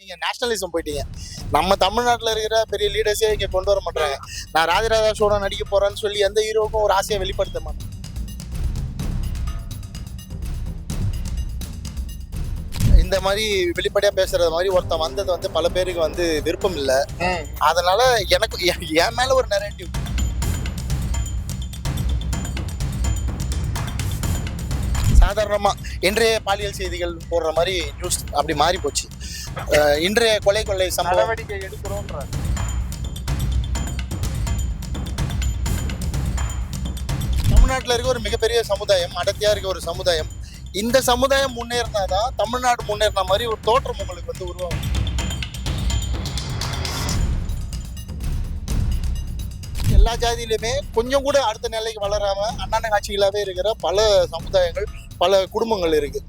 நீங்க நேஷனலிசம் போயிட்டீங்க. நம்ம தமிழ்நாட்டில் இருக்கிற பெரிய லீடர்ஸே இங்க கொண்டு வர மாட்டாங்க நான் ராஜராஜா சோழன் நடிக்க போறேன்னு சொல்லி எந்த ஹீரோவுக்கும் ஒரு ஆசையை வெளிப்படுத்த மாட்டேன். இந்த மாதிரி வெளிப்படையா பேசுறது மாதிரி ஒருத்தன் வந்தது வந்து பல பேருக்கு வந்து விருப்பம் இல்லை. அதனால எனக்கு என் மேல ஒரு நெரேட்டிவ் சாதாரணமா இன்றைய பாலியல் செய்திகள் போடுற மாதிரி நியூஸ் அப்படி மாறி போச்சு இன்றைய கொலை கொள்ளை சம்பவம். நடவடிக்கை எடுக்கிறோன்ற தமிழ்நாட்டில் இருக்க ஒரு மிகப்பெரிய சமுதாயம் அடர்த்தியா இருக்க ஒரு சமுதாயம் இந்த சமுதாயம் முன்னேறினாதான் தமிழ்நாடு முன்னேறின மாதிரி ஒரு தோற்றம் உங்களுக்கு வந்து உருவாகும். எல்லா ஜாதியிலுமே கொஞ்சம் கூட அடுத்த நிலைக்கு வளராம அண்ணாண்ட காட்சிகளாவே இருக்கிற பல சமுதாயங்கள் பல குடும்பங்கள் இருக்கு.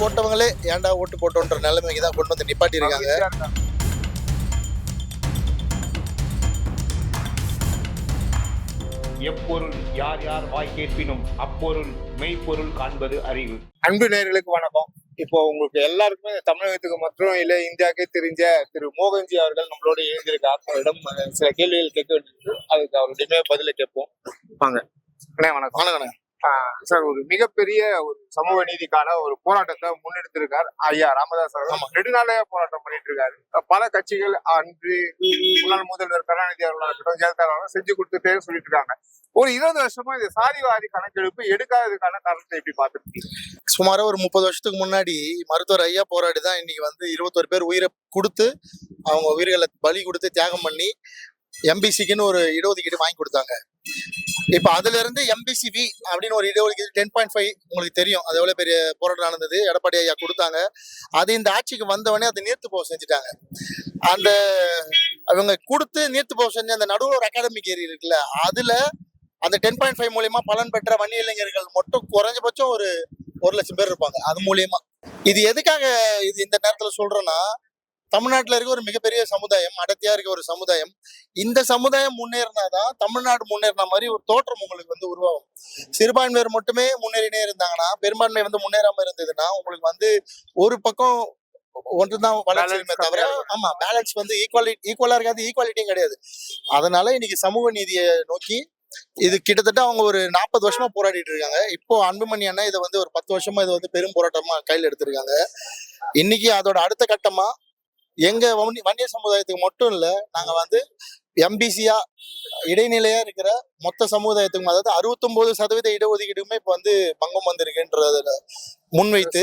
போட்டவங்களே ஏன்டா ஓட்டு போட்டோன்ற நிலைமைக்கு தான் கொண்டு வந்து நிப்பாட்டி இருக்காங்க எப்பொருள் யார் யார் வாய் கேட்பினும் அப்பொருள் மெய்ப்பொருள் காண்பது அறிவு. அன்பு நேயர்களுக்கு வணக்கம். இப்போ உங்களுக்கு எல்லாருக்குமே தமிழகத்துக்கு மற்றும் இல்ல இந்தியாவுக்கே தெரிஞ்ச திரு மோகன்ஜி அவர்கள் நம்மளோட இணைந்திருக்கார் அவரிடம் சில கேள்விகள் கேட்க வேண்டியிருக்கு அதுக்கு அவருடைய பதிலை கேட்போம். வாங்க. அண்ணே வணக்கம். வணக்கம் சார் ஒரு மிகப்பெரிய ஒரு சமூக நீதிக்கான ஒரு போராட்டத்தை முன்னெடுத்திருக்கார் ஐயா ராமதாஸ் அவர்கள். நெடுநாளைய போராட்டம் பண்ணிட்டு இருக்காரு பல கட்சிகள் அன்று முன்னாள் முதல்வர் கருணாநிதி அவர்களாக இருக்கட்டும் ஜெயலலிதா செஞ்சு கொடுத்துட்டே சொல்லிட்டு இருக்காங்க ஒரு இருபது வருஷமா இந்த சாதிவாரி கணக்கெடுப்பு எடுக்காததுக்கான காரணத்தை எப்படி பார்த்துருக்கீங்க? சுமாரா ஒரு முப்பது வருஷத்துக்கு முன்னாடி மருத்துவர் ஐயா போராடி தான் இன்னைக்கு வந்து இருபத்தொரு பேர் உயிரை கொடுத்து அவங்க உயிர்களை பலி கொடுத்து தியாகம் பண்ணி எம்பிசிக்குன்னு ஒரு இடஒதுக்கீடு வாங்கி கொடுத்தாங்க. இப்போ அதுல இருந்து எம்பிசிபி அப்படின்னு ஒரு இடஒதுக்கீடு டென் பாயிண்ட் ஃபைவ் உங்களுக்கு தெரியும். அது எவ்வளவு பெரிய போராட்டம் நடந்தது. எடப்பாடி ஐயா கொடுத்தாங்க. அது இந்த ஆட்சிக்கு வந்தவொடனே அதை நீர்த்து போக செஞ்சுட்டாங்க. அந்த அவங்க கொடுத்து நீர்த்து போக செஞ்ச அந்த நடுவில் ஒரு அகாடமிக் ஏரி இருக்குல்ல அதுல அந்த டென் பாயிண்ட் ஃபைவ் மூலியமா பலன் பெற்ற வன்னி இளைஞர்கள் மட்டும் குறைஞ்சபட்சம் ஒரு ஒரு லட்சம் பேர் இருப்பாங்க. அது மூலியமா. இது எதுக்காக இது இந்த நேரத்துல சொல்றேன்னா தமிழ்நாட்டுல இருக்க ஒரு மிகப்பெரிய சமுதாயம் அடர்த்தியா இருக்க ஒரு சமுதாயம். இந்த சமுதாயம் முன்னேறினாதான் தமிழ்நாடு முன்னேறின மாதிரி ஒரு தோற்றம் உங்களுக்கு வந்து உருவாகும். சிறுபான்மையர் மட்டுமே முன்னேறினே இருந்தாங்கன்னா பெரும்பான்மை வந்து முன்னேறாம இருந்ததுன்னா உங்களுக்கு வந்து ஒரு பக்கம் ஒன்றுதான் வளர்ச்சியுமே தவிர. ஆமா பேலன்ஸ் வந்து ஈக்குவாலிட்டி ஈக்குவலா இருக்காது ஈக்குவாலிட்டியும் கிடையாது. அதனால இன்னைக்கு சமூக நீதியை நோக்கி இது கிட்டத்தட்ட அவங்க ஒரு நாற்பது வருஷமா போராடிட்டு இருக்காங்க. இப்போ அன்புமணி அண்ணா இதை வந்து ஒரு பத்து வருஷமா இது வந்து பெரும் போராட்டமா கையில் எடுத்திருக்காங்க. இன்னைக்கு அதோட அடுத்த கட்டமா எங்க வன்னி வன்னிய சமுதாயத்துக்கு மட்டும் இல்ல நாங்க வந்து எம்பிசியா இடைநிலையா இருக்கிற மொத்த சமுதாயத்துக்கும் அதாவது அறுபத்தொன்பது சதவீத இடஒதுக்கீடுமே இப்ப வந்து பங்கம் வந்திருக்குன்றத முன்வைத்து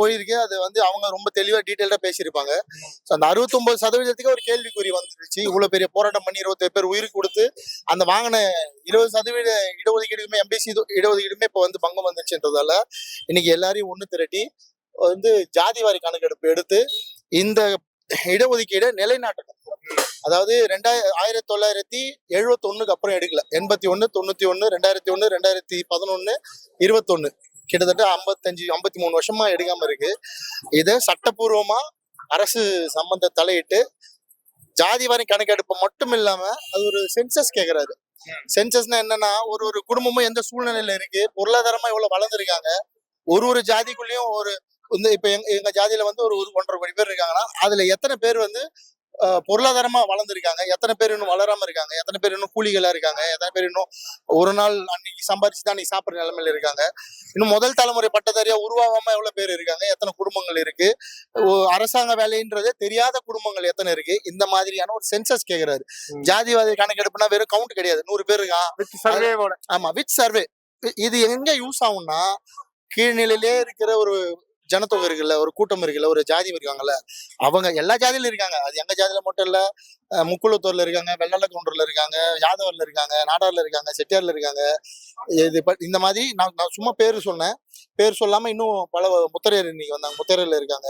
போயிருக்கு. அது வந்து அவங்க ரொம்ப தெளிவா டீட்டெயில்டா பேசியிருப்பாங்க. அந்த அறுபத்தொன்பது சதவீதத்துக்கு ஒரு கேள்விக்குறி வந்துருச்சு. இவ்வளவு பெரிய போராட்டம் பண்ணி இருபத்தி பேர் உயிர் கொடுத்து அந்த வாங்கின இருபது சதவீத இடஒதுக்கீடுமே எம்பிசி இடஒதுக்கீடுமே இப்போ வந்து பங்கம் வந்துச்சுன்றதால இன்னைக்கு எல்லாரையும் ஒண்ணு திரட்டி வந்து ஜாதிவாரி கணக்கெடுப்பு எடுத்து இந்த இடஒதுக்கீடை நிலைநாட்டணும். அதாவது ரெண்டாய ஆயிரத்தி தொள்ளாயிரத்தி எழுபத்தி ஒண்ணுக்கு அப்புறம் எடுக்கல. எண்பத்தி ஒண்ணு தொண்ணூத்தி ஒண்ணு ரெண்டாயிரத்தி ஒண்ணு ரெண்டாயிரத்தி பதினொன்னு இருபத்தொன்னு. கிட்டத்தட்ட ஐம்பத்தஞ்சு ஐம்பத்தி மூணு வருஷமா எடுக்காம இருக்கு. இதை சட்டப்பூர்வமா அரசு சம்பந்த தலையிட்டு ஜாதி வாரி கணக்கெடுப்பு மட்டும் இல்லாம அது ஒரு சென்சஸ் கேக்குறாரு. சென்சஸ்னா என்னன்னா ஒரு ஒரு குடும்பமும் எந்த சூழ்நிலையில இருக்கு? பொருளாதாரமா எவ்வளவு வளர்ந்துருக்காங்க. ஒரு ஒரு ஜாதிக்குள்ளேயும் ஒரு வந்து இப்ப எங்க எங்க ஜாதியில வந்து ஒரு ஒரு ஒன்றரை கோடி பேர் இருக்காங்கன்னா அதுல எத்தனை பேர் வந்து பொருளாதாரமா வளர்ந்துருக்காங்க? எத்தனை பேர் இன்னும் வளராம இருக்காங்க? எத்தனை பேர் இன்னும் கூலிகளா இருக்காங்க? எத்தனை பேர் இன்னும் ஒரு நாள் அன்னைக்கு சம்பாரிச்சு தான் அன்னைக்கு சாப்பிடுற நிலைமையில இருக்காங்க? இன்னும் முதல் தலைமுறை பட்டதாரியா உருவாகாம எவ்வளவு பேர் இருக்காங்க? எத்தனை குடும்பங்கள் இருக்கு? அரசாங்க வேலைன்றதே தெரியாத குடும்பங்கள் எத்தனை இருக்கு? இந்த மாதிரியான ஒரு சென்சஸ் கேக்குறாரு. ம். ஜாதிவாதி கணக்கெடுப்புனா வெறும் கவுண்ட் கிடையாது. நூறு பேர் இருக்கான். ஆமா வித் சர்வே இது எங்க யூஸ் ஆகும்னா கீழ்நிலையிலே இருக்கிற ஒரு ஜனத்தொகை இருக்குல்ல ஒரு கூட்டம் இருக்குல்ல ஒரு ஜாதி இருக்காங்கல்ல அவங்க எல்லா ஜாதியிலும் இருக்காங்க. அது எங்க ஜாதியில மட்டும் இல்ல முக்குளத்தூர்ல இருக்காங்க வெள்ளல கவுண்டர்ல இருக்காங்க யாதவர்ல இருக்காங்க நாடார்ல இருக்காங்க செட்டியார்ல இருக்காங்க. இது இந்த மாதிரி நான் நான் சும்மா பேரு சொன்னேன். பேர் சொல்லாம இன்னும் பல முத்தரையர் இன்னைக்கு வந்தாங்க முத்தரையர்ல இருக்காங்க.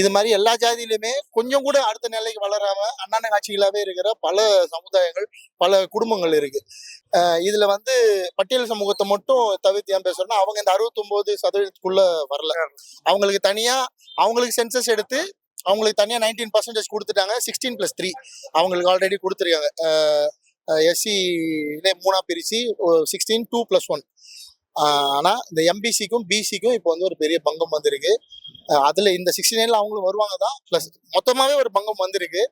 இது மாதிரி எல்லா ஜாதியிலுமே கொஞ்சம் கூட அடுத்த நிலைக்கு வளராம அண்ணாண்ட காட்சிகளாவே இருக்கிற பல சமுதாயங்கள் பல குடும்பங்கள் இருக்கு. இதுல வந்து பட்டியல் சமூகத்தை மட்டும் தவிர்த்து ஏன் பேசுறோம்னா அவங்க இந்த அறுபத்தொன்பது சதவீதத்துக்குள்ள வரல. அவங்களுக்கு தனியா அவங்களுக்கு சென்சஸ் எடுத்து அவங்களுக்கு தனியா நைன்டீன் பர்சன்டேஜ் கொடுத்துட்டாங்க சிக்ஸ்டீன் பிளஸ் த்ரீ அவங்களுக்கு ஆல்ரெடி கொடுத்துருக்காங்க. எஸ்சி மூணா பிரிச்சு சிக்ஸ்டீன் டூ பிளஸ் ஒன் ஆனால் ஆனா இந்த எம்பிசிக்கும் பிசிக்கும் இப்போ வந்து ஒரு பெரிய பங்கம் வந்திருக்கு. அதில் அதுல இந்த சிக்ஸ்டி நைன்ல அவங்களும் வருவாங்க தான் பிளஸ் மொத்தமாவே ஒரு பங்கம் வந்திருக்கு.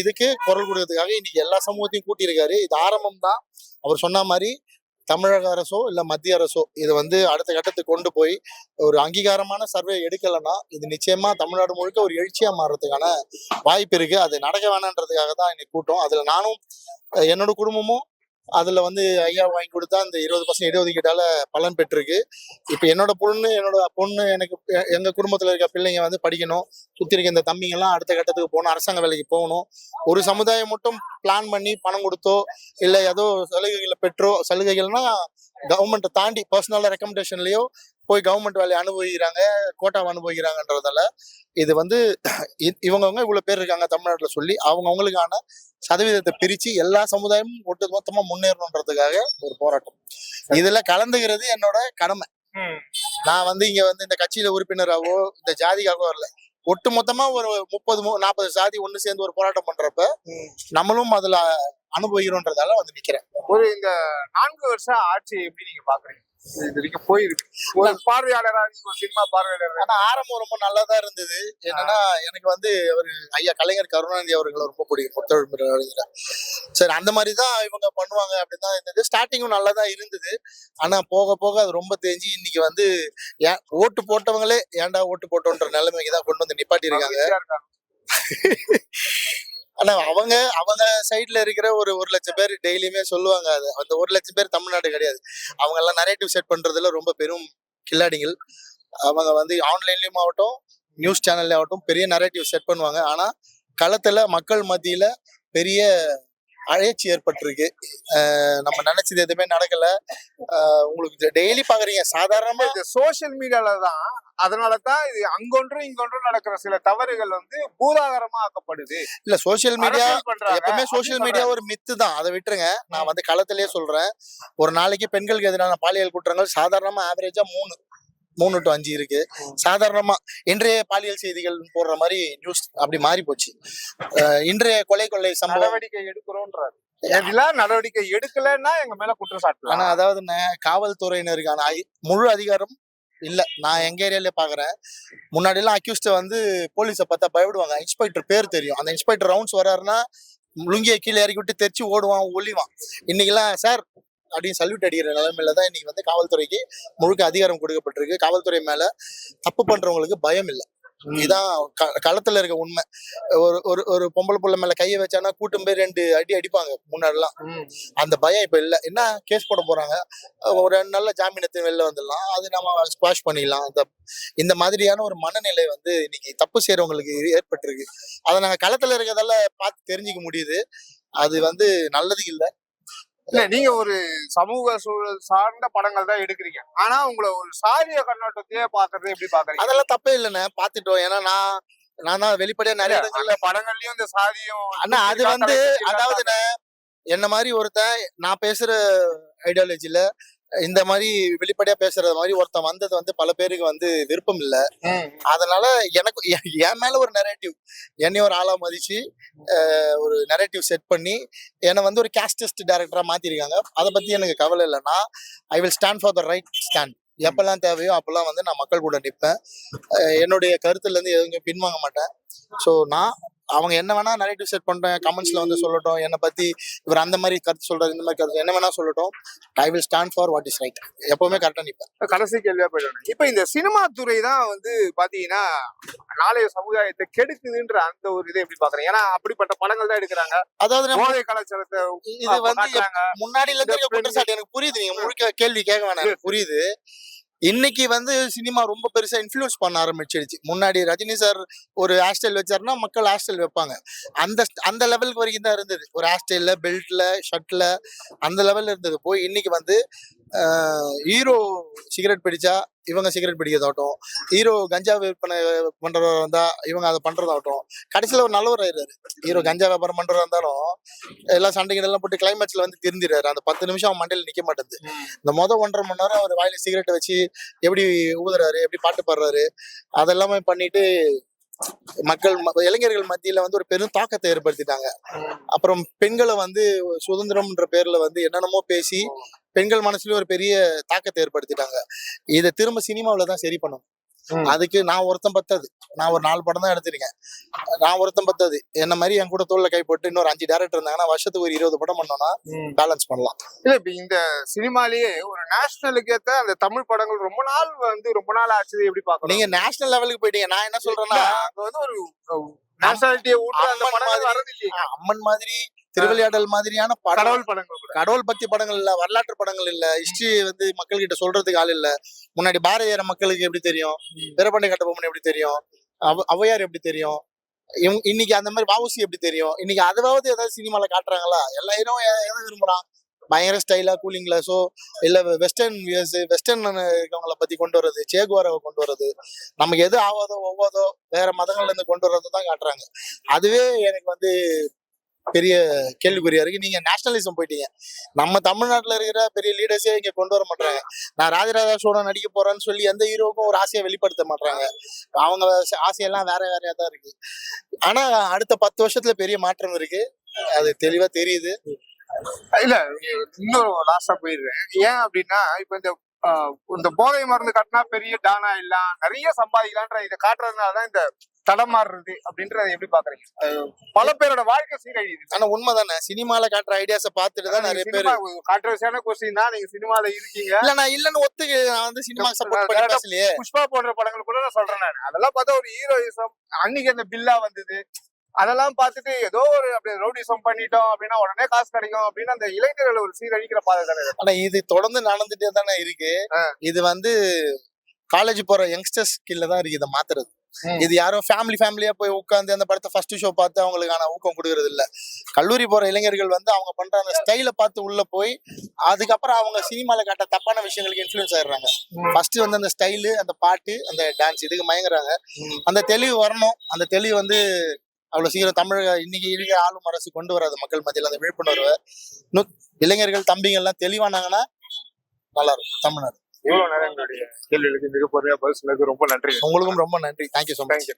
இதுக்கு குரல் கொடுக்கறதுக்காக இன்னைக்கு எல்லா சமூகத்தையும் கூட்டியிருக்காரு. இது ஆரம்பம் தான் அவர் சொன்ன மாதிரி தமிழக அரசோ இல்ல மத்திய அரசோ இதை வந்து அடுத்த கட்டத்துக்கு கொண்டு போய் ஒரு அங்கீகாரமான சர்வே எடுக்கலைன்னா இது நிச்சயமா தமிழ்நாடு முழுக்க ஒரு எழுச்சியா மாறுறதுக்கான வாய்ப்பு இருக்கு. அது நடக்க வேணான்றதுக்காக தான் இன்னைக்கு கூட்டம். அதுல நானும் என்னோட குடும்பமும் அதுல வந்து ஐயா வாங்கி கொடுத்தா அந்த இருபது பர்சன்ட் இடஒதுக்கீட்டால பலன் பெற்றிருக்கு. இப்போ என்னோட பொண்ணு என்னோட பொண்ணு எனக்கு எங்க குடும்பத்துல இருக்க பிள்ளைங்க வந்து படிக்கணும். சுத்தி இருக்க இந்த தம்பிங்க எல்லாம் அடுத்த கட்டத்துக்கு போகணும் அரசாங்க வேலைக்கு போகணும். ஒரு சமுதாயம் மட்டும் பிளான் பண்ணி பணம் கொடுத்தோ இல்ல ஏதோ சலுகைகளை பெற்றோ சலுகைகள்னா கவர்மெண்ட்டை தாண்டி பர்சனல் ரெக்கமெண்டேஷன்லயோ போய் கவர்மெண்ட் வேலையை அனுபவிக்கிறாங்க கோட்டாவை அனுபவிக்கிறாங்கன்றதால இது வந்து இவங்கவங்க இவ்வளவு பேர் இருக்காங்க தமிழ்நாட்டுல சொல்லி அவங்கவுங்களுக்கான சதவீதத்தை பிரிச்சு எல்லா சமுதாயமும் ஒட்டு மொத்தமா முன்னேறணுன்றதுக்காக ஒரு போராட்டம். இதுல கலந்துக்கிறது என்னோட கடமை. நான் வந்து இங்க வந்து இந்த கட்சியில உறுப்பினராகவோ இந்த ஜாதிக்காகவோ வரல. ஒட்டு மொத்தமா ஒரு முப்பது நாற்பது ஜாதி ஒண்ணு சேர்ந்து ஒரு போராட்டம் பண்றப்ப நம்மளும் அதுல அனுபவிக்கிறோன்றதால வந்து நிக்கிறேன். ஒரு இந்த நான்கு வருஷம் ஆட்சி எப்படி நீங்க பாக்குறீங்க? பார்வையாளரா சினிமா பார்வையாளர். ஆனா ஆரம்பம் ரொம்ப நல்லதா இருந்தது. என்னன்னா எனக்கு வந்து அவர் ஐயா கலைஞர் கருணாநிதி அவர்களை ரொம்ப பிடிக்கும். அறிஞர் சரி அந்த மாதிரி தான் இவங்க பண்ணுவாங்க அப்படின்னு தான் இருந்தது ஸ்டார்டிங்கும் நல்லா தான் இருந்தது. ஆனா போக போக அது ரொம்ப தெரிஞ்சு இன்னைக்கு வந்து ஓட்டு போட்டவங்களே ஏன்டா ஓட்டு போட்டோன்ற நிலைமைக்கு தான் கொண்டு வந்து மகிழ்ச்சியா இருக்காங்க. ஆனா அவங்க அவங்க சைட்ல இருக்கிற ஒரு ஒரு லட்சம் பேர் டெய்லியுமே சொல்லுவாங்க அது. அந்த ஒரு லட்சம் பேர் தமிழ்நாடு கிடையாது. அவங்க எல்லாம் நரேட்டிவ் செட் பண்றதுல ரொம்ப பெரும் கில்லாடிகள். அவங்க வந்து ஆன்லைன்லயும் ஆகட்டும் நியூஸ் சேனல்ல ஆகட்டும் பெரிய நரேட்டிவ் செட் பண்ணுவாங்க. ஆனா களத்துல மக்கள் மத்தியில பெரிய அழைச்சி ஏற்பட்டிருக்கு. நம்ம நினைச்சது எதுவுமே நடக்கல. உங்களுக்கு டெய்லி பாக்குறீங்க. சாதாரணமா இந்த சோசியல் மீடியால தான் அதனால தான் இது அங்கொன்றும் இங்கொன்றும் நடக்கிற சில தவறுகள் வந்து பூதாகரமா ஆக்கப்படுது. இல்ல சோசியல் மீடியா. எப்பவுமே அப்படி மீடியா ஒரு மித்து தான். அதை விட்டுருங்க. நான் வந்து களத்திலேயே சொல்றேன். ஒரு நாளைக்கு பெண்களுக்கு எதிரான பாலியல் குற்றங்கள் சாதாரணமா ஆவரேஜா மூணு. மூணு டு அஞ்சு இருக்கு. சாதாரணமா இன்றைய பாலியல் செய்திகள் போடுற மாதிரி நியூஸ் அப்படி மாறி போச்சு. இன்றைய கொலை கொள்ளை சம்பவம். நடவடிக்கை எடுக்கிறோன்றாரு. இதெல்லாம் நடவடிக்கை எடுக்கலைன்னா எங்க மேல குற்றம் சாட்டலாம். ஆனா அதாவது நே- காவல்துறையினருக்கான முழு அதிகாரம் இல்ல. நான் எங்க ஏரியாலே பாக்குறேன். முன்னாடி எல்லாம் அக்யூஸ்ட வந்து போலீஸை பார்த்தா பயப்படுவாங்க. இன்ஸ்பெக்டர் பேர் தெரியும். அந்த இன்ஸ்பெக்டர் ரவுண்ட்ஸ் வராருன்னா லுங்கியை கீழே இறக்கி விட்டு தெரிச்சு ஓடுவான் ஒளிவான். இன்னைக்கெல்லாம் சார் அப்படின்னு சல்யூட் அடிக்கிற நிலைமையில தான் இன்னைக்கு வந்து காவல்துறைக்கு முழுக்க அதிகாரம் கொடுக்கப்பட்டிருக்கு. காவல்துறை மேல தப்பு பண்றவங்களுக்கு பயம் இல்லை. இதான் க- களத்துல இருக்க உண்மை. ஒரு ஒரு ஒரு பொம்பளை புள்ள மேல கையை வச்சானா கூட்டம் போய் ரெண்டு அடி அடிப்பாங்க முன்னாடிலாம். அந்த பயம் இப்ப இல்ல. என்ன கேஸ் போட போறாங்க? ஒரு நல்ல ஜாமீனத்தை வெளில வந்துடலாம். அது நம்ம ஸ்குவாஷ் பண்ணிடலாம். இந்த இந்த மாதிரியான ஒரு மனநிலை வந்து இன்னைக்கு தப்பு செய்யறவங்களுக்கு ஏற்பட்டிருக்கு. அதை நாங்க களத்துல இருக்கிறதால பார்த்து தெரிஞ்சுக்க முடியுது. அது வந்து நல்லது இல்ல. இல்ல நீங்க ஒரு சமூக சூழல் சார்ந்த படங்கள் தான் எடுக்கிறீங்க. ஆனா உங்களை ஒரு சாரிய கண்ணோட்டத்தையே பாக்குறது எப்படி பாக்குறீங்க? அதெல்லாம் தப்பே இல்லைண்ணே. பாத்துட்டோம். ஏன்னா நான் நான் தான் வெளிப்படையா நிறைய இடங்கள்ல படங்கள்லயும் இந்த சாதியம் அண்ணா அது வந்து அதாவதுண்ணே என்ன மாதிரி ஒருத்தன் நான் பேசுற ஐடியாலஜில இந்த மாதிரி வெளிப்படையா பேசுறது மாதிரி ஒருத்தன் வந்தது வந்து பல பேருக்கு வந்து விருப்பம் இல்ல. அதனால எனக்கு என் மேல ஒரு நெரேட்டிவ் என்னையும் ஒரு ஆளா மதிச்சு ஒரு நெரேட்டிவ் செட் பண்ணி என்னை வந்து ஒரு கேஸ்டிஸ்ட் டேரக்டரா மாத்திருக்காங்க. அதை பத்தி எனக்கு கவலை இல்லைன்னா I will stand for the right stand எப்பெல்லாம் தேவையோ அப்பெல்லாம் வந்து நான் மக்கள் கூட நிற்பேன் என்னுடைய கருத்துல இருந்து எதுவும் பின்வாங்க மாட்டேன். ஸோ நான் அவங்க என்ன வேணா நெரேட்டிவ் செட் பண்றேன் கமெண்ட்ஸ்ல வந்து சொல்லட்டும் என்னை பத்தி இவர் அந்த மாதிரி கருத்து சொல்றாரு இந்த மாதிரி கருத்து என்ன வேணா சொல்லட்டும். I will stand for what is right எப்பவுமே கரெக்டா நிற்பேன் கடைசி கேள்வியா போயிடுவேன் இப்ப இந்த சினிமா துறை தான் வந்து பாத்தீங்கன்னா நாளைய சமுதாயத்தை கெடுக்குதுன்ற அந்த ஒரு இதை எப்படி பாக்குறீங்க? ஏன்னா அப்படிப்பட்ட படங்கள் தான் எடுக்கிறாங்க. அதாவது போதை கலாச்சாரத்தை இது வந்து. முன்னாடில இருந்து குற்றச்சாட்டு எனக்கு புரியுது நீங்க முழுக்க கேள்வி கேட்க வேணாம் எனக்கு புரியுது. இன்னைக்கு வந்து சினிமா ரொம்ப பெருசா இன்ஃப்ளூயன்ஸ் பண்ண ஆரம்பிச்சிடுச்சு. முன்னாடி ரஜினி சார் ஒரு ஹேர் வச்சாருன்னா மக்கள் ஹாஸ்டல் வைப்பாங்க. அந்த அந்த லெவலுக்கு வரைக்கும் தான் இருந்தது. ஒரு ஹேர் பெல்ட்ல ஷர்ட்ல அந்த லெவல்ல இருந்தது. போய் இன்னைக்கு வந்து ஹீரோ சிகரெட் பிடிச்சா இவங்க சிகரெட் பிடிக்கிறதாகட்டும். ஹீரோ கஞ்சா விற்பனை பண்றதா இருந்தா இவங்க அதை பண்றதாகட்டும். கடைசியில ஒரு நல்லவர் ஆயிடுறாரு. ஹீரோ கஞ்சா வியாபாரம் பண்றதா இருந்தாலும் எல்லாம் சண்டைகள் எல்லாம் போட்டு கிளைமேக்ஸ்ல வந்து திருந்திடுறாரு. அந்த பத்து நிமிஷம் அவன் மண்டையில நிக்க மாட்டேங்குது. இந்த மொதல் ஒன்றரை மணி நேரம் அவர் வாயில சிகரெட் வச்சு எப்படி ஊதுறாரு எப்படி பாட்டு பாடுறாரு அதெல்லாமே பண்ணிட்டு மக்கள் இளைஞர்கள் மத்தியில வந்து ஒரு பெரும் தாக்கத்தை ஏற்படுத்திட்டாங்க. அப்புறம் பெண்களை வந்து சுதந்திரம்ன்ற பேர்ல வந்து என்னென்னமோ பேசி பெண்கள் மனசுலயும் ஒரு பெரிய தாக்கத்தை ஏற்படுத்திட்டாங்க. இதை திரும்ப சினிமாவில தான் சரி பண்ணணும். ம். அதுக்கு நான் ஒருத்தன் பத்தது. நான் ஒரு நாலு படம் தான் எடுத்திருக்கேன். நான் ஒருத்தன் பத்தது. என்ன மாதிரி என் கூட தோல்ல கை போட்டு இன்னொரு அஞ்சு டேரக்டர் இருந்தாங்கன்னா வருஷத்துக்கு ஒரு இருபது படம் பண்ணோம்னா பேலன்ஸ் பண்ணலாம். இல்ல இப்ப இந்த சினிமாலயே ஒரு நேஷனலுக்கு ஏத்த அந்த தமிழ் படங்கள் ரொம்ப நாள் வந்து ரொம்ப நாள் ஆச்சு. எப்படி பாக்கணும் நீங்க நேஷனல் லெவலுக்கு போயிட்டீங்க. நான் என்ன சொல்றேன்னா அங்க வந்து ஒரு நேஷனாலிட்டியை ஊட்டுற அந்த இல்லையே. அம்மன் மாதிரி திருவிளையாடல் மாதிரியான கடவுள் படங்கள் கூட. கடவுள் பக்தி படங்கள் இல்ல வரலாற்று படங்கள் இல்ல ஹிஸ்டரி வந்து மக்கள் கிட்ட சொல்றதுக்கு ஆள் இல்ல. முன்னாடி பாரதியார் மக்களுக்கு எப்படி தெரியும்? வீரபாண்டிய கட்டபொம்மன் எப்படி தெரியும்? அவ- ஔவையார் எப்படி தெரியும்? இன்னைக்கு அந்த மாதிரி வாவுசி எப்படி தெரியும்? இன்னைக்கு அதாவது ஏதாவது சினிமால காட்டுறாங்களா? எல்லா ஹீரோ எதை விரும்புறான். பயங்கர ஸ்டைலா கூலிங் கிளாஸோ இல்ல வெஸ்டர்ன் வியர்ஸ் வெஸ்டர்ன் இருக்கவங்கள பத்தி கொண்டு வர்றது சேகுவாராவை கொண்டு வர்றது நமக்கு எது ஆவாதோ ஒவ்வாதோ வேற மதங்கள்ல இருந்து கொண்டு வர்றது தான் காட்டுறாங்க. அதுவே எனக்கு வந்து பெரிய கேள்விக்குறியா இருக்கு. நீங்க நேஷனலிசம் போயிட்டீங்க. நம்ம தமிழ்நாட்டுல இருக்கிற பெரிய லீடர்ஸே இங்க கொண்டு வர மாட்டாங்க நான் ராஜராஜா சோழன் நடிக்க போறேன்னு சொல்லி எந்த ஹீரோவுக்கும் ஒரு ஆசையை வெளிப்படுத்த மாட்டாங்க அவங்க ஆசையெல்லாம் வேற வேறையா தான் இருக்கு. ஆனா அடுத்த பத்து வருஷத்துல பெரிய மாற்றம் இருக்கு. அது தெளிவா தெரியுது. இல்ல இன்னொரு லாஸ்டா போயிடுறேன். ஏன் அப்படின்னா இப்ப இந்த இந்த போதை மருந்து கட்டினா பெரிய டானா இல்ல நிறைய சம்பாதிக்கலான்ற இதை காட்டுறதுனாலதான் இந்த தடமாறுறது அப்படின்றத எப்படி பாக்குறீங்க? பல பேரோட வாழ்க்கை சீரழியுது. ஆனா உண்மைதானே? சினிமால காட்டுற ஐடியாஸை பார்த்துட்டு தான் நிறைய பேர் கான்ட்ரவர்சியான கொஸ்டின் தான். நீங்க சினிமால இருக்கீங்க. இல்ல நான் இல்லன்னு ஒத்துக்கு நான் வந்து சினிமா சப்போர்ட் பண்ணி பேசலையே. புஷ்பா போன்ற படங்கள் கூட நான் சொல்றேன் நான். அதெல்லாம் பார்த்தா ஒரு ஹீரோயிசம் அன்னைக்கு அந்த பில்லா வந்தது. அதெல்லாம் பார்த்துட்டு ஏதோ ஒரு அப்படி ரவுடிசம் பண்ணிட்டோம் அப்படின்னா உடனே காசு கிடைக்கும் அப்படின்னு அந்த இளைஞர்கள் ஒரு சீரழிக்கிற பாதை தானே. ஆனா இது தொடர்ந்து நடந்துட்டே தானே இருக்கு. இது வந்து காலேஜ் போற யங்ஸ்டர்ஸ் கீழ தான் இருக்கு இதை மாத்துறது. இது யாரும் ஃபேமிலி ஃபேமிலியா போய் உட்காந்து அந்த படத்தை ஃபர்ஸ்ட் ஷோ பார்த்து அவங்களுக்கான ஊக்கம் கொடுக்கறது இல்ல கல்லூரி போற இளைஞர்கள் வந்து அவங்க பண்ற அந்த ஸ்டைலை பார்த்து உள்ள போய் அதுக்கப்புறம் அவங்க சினிமால காட்ட தப்பான விஷயங்களுக்கு இன்ஃபுளுன்ஸ் ஆயிடுறாங்க. ஃபர்ஸ்ட் வந்து அந்த ஸ்டைலு அந்த பாட்டு அந்த டான்ஸ் இதுக்கு மயங்குறாங்க. அந்த தெளிவு வரணும் அந்த தெளிவு வந்து அவ்வளவு சீக்கிரம் தமிழக இன்னைக்கு இருக்கிற ஆளும் அரசு கொண்டு வராது. மக்கள் மத்தியில் அந்த விழிப்புணர்வை. இன்னும் இளைஞர்கள் தம்பிங்க எல்லாம் தெளிவானாங்கன்னா நல்லா இருக்கும். தமிழ்நாடு. இவ்வளவு நேரம் எங்களுடைய கேள்விகளுக்கு மிக பொறுமையா பதில் சொன்னதுக்கு ரொம்ப நன்றி. உங்களுக்கும் ரொம்ப நன்றி. Thank you so much